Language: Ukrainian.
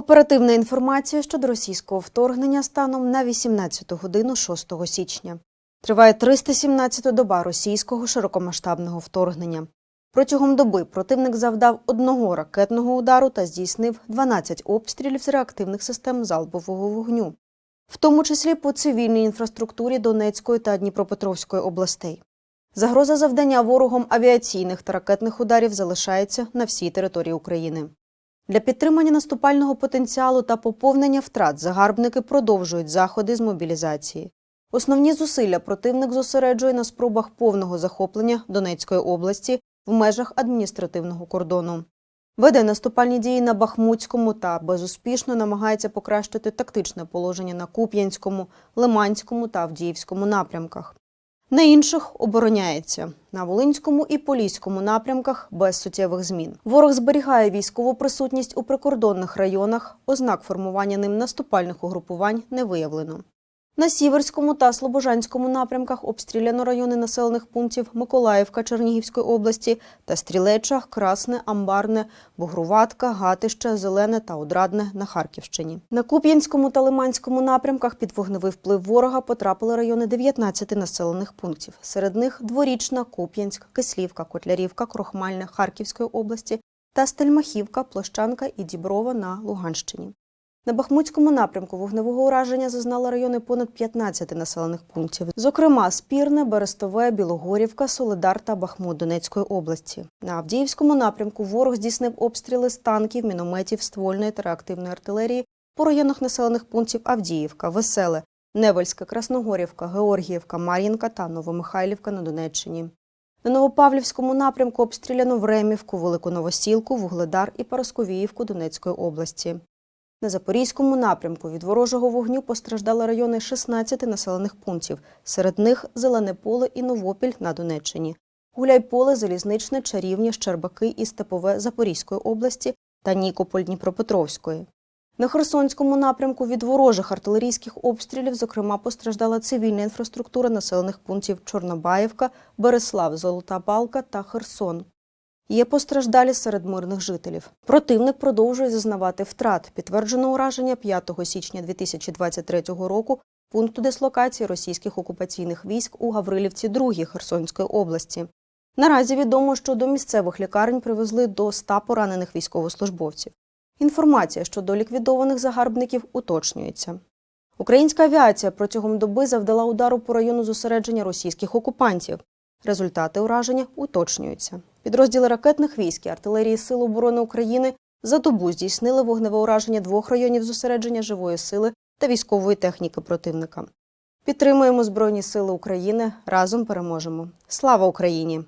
Оперативна інформація щодо російського вторгнення станом на 18 годину 6 січня. Триває 317-та доба російського широкомасштабного вторгнення. Протягом доби противник завдав одного ракетного удару та здійснив 12 обстрілів з реактивних систем залпового вогню, в тому числі по цивільній інфраструктурі Донецької та Дніпропетровської областей. Загроза завдання ворогом авіаційних та ракетних ударів залишається на всій території України. Для підтримання наступального потенціалу та поповнення втрат загарбники продовжують заходи з мобілізації. Основні зусилля противник зосереджує на спробах повного захоплення Донецької області в межах адміністративного кордону. Веде наступальні дії на Бахмутському та безуспішно намагається покращити тактичне положення на Куп'янському, Лиманському та Авдіївському напрямках. На інших обороняється на Волинському і Поліському напрямках без суттєвих змін. Ворог зберігає військову присутність у прикордонних районах. Ознак формування ним наступальних угрупувань не виявлено. На Сіверському та Слобожанському напрямках обстріляно райони населених пунктів Миколаївка Чернігівської області та Стрілеча, Красне, Амбарне, Бугруватка, Гатище, Зелене та Одрадне на Харківщині. На Куп'янському та Лиманському напрямках під вогневий вплив ворога потрапили райони 19 населених пунктів. Серед них Дворічна, Куп'янськ, Кислівка, Котлярівка, Крохмальне Харківської області та Стельмахівка, Площанка і Діброва на Луганщині. На Бахмутському напрямку вогневого ураження зазнали райони понад 15 населених пунктів, зокрема Спірне, Берестове, Білогорівка, Солидар та Бахмут Донецької області. На Авдіївському напрямку ворог здійснив обстріли з танків, мінометів, ствольної та реактивної артилерії по районах населених пунктів Авдіївка, Веселе, Невельська, Красногорівка, Георгіївка, Мар'їнка та Новомихайлівка на Донеччині. На Новопавлівському напрямку обстріляно Времівку, Велику Новосілку, Вугледар і Парасковіївку Донецької області. На Запорізькому напрямку від ворожого вогню постраждали райони 16 населених пунктів. Серед них Зелене поле і Новопіль на Донеччині, Гуляйполе, Залізничне, Чарівні, Щербаки і Степове Запорізької області та Нікополь Дніпропетровської. На Херсонському напрямку від ворожих артилерійських обстрілів, зокрема, постраждала цивільна інфраструктура населених пунктів Чорнобаївка, Береслав, Золота Балка та Херсон. Є постраждалі серед мирних жителів. Противник продовжує зазнавати втрат. Підтверджено ураження 5 січня 2023 року пункту дислокації російських окупаційних військ у Гаврилівці 2 Херсонської області. Наразі відомо, що до місцевих лікарень привезли до 100 поранених військовослужбовців. Інформація щодо ліквідованих загарбників уточнюється. Українська авіація протягом доби завдала удару по району зосередження російських окупантів. Результати ураження уточнюються. Підрозділи ракетних військ і артилерії Сил оборони України за добу здійснили вогневе ураження двох районів зосередження живої сили та військової техніки противника. Підтримуємо Збройні Сили України. Разом переможемо. Слава Україні!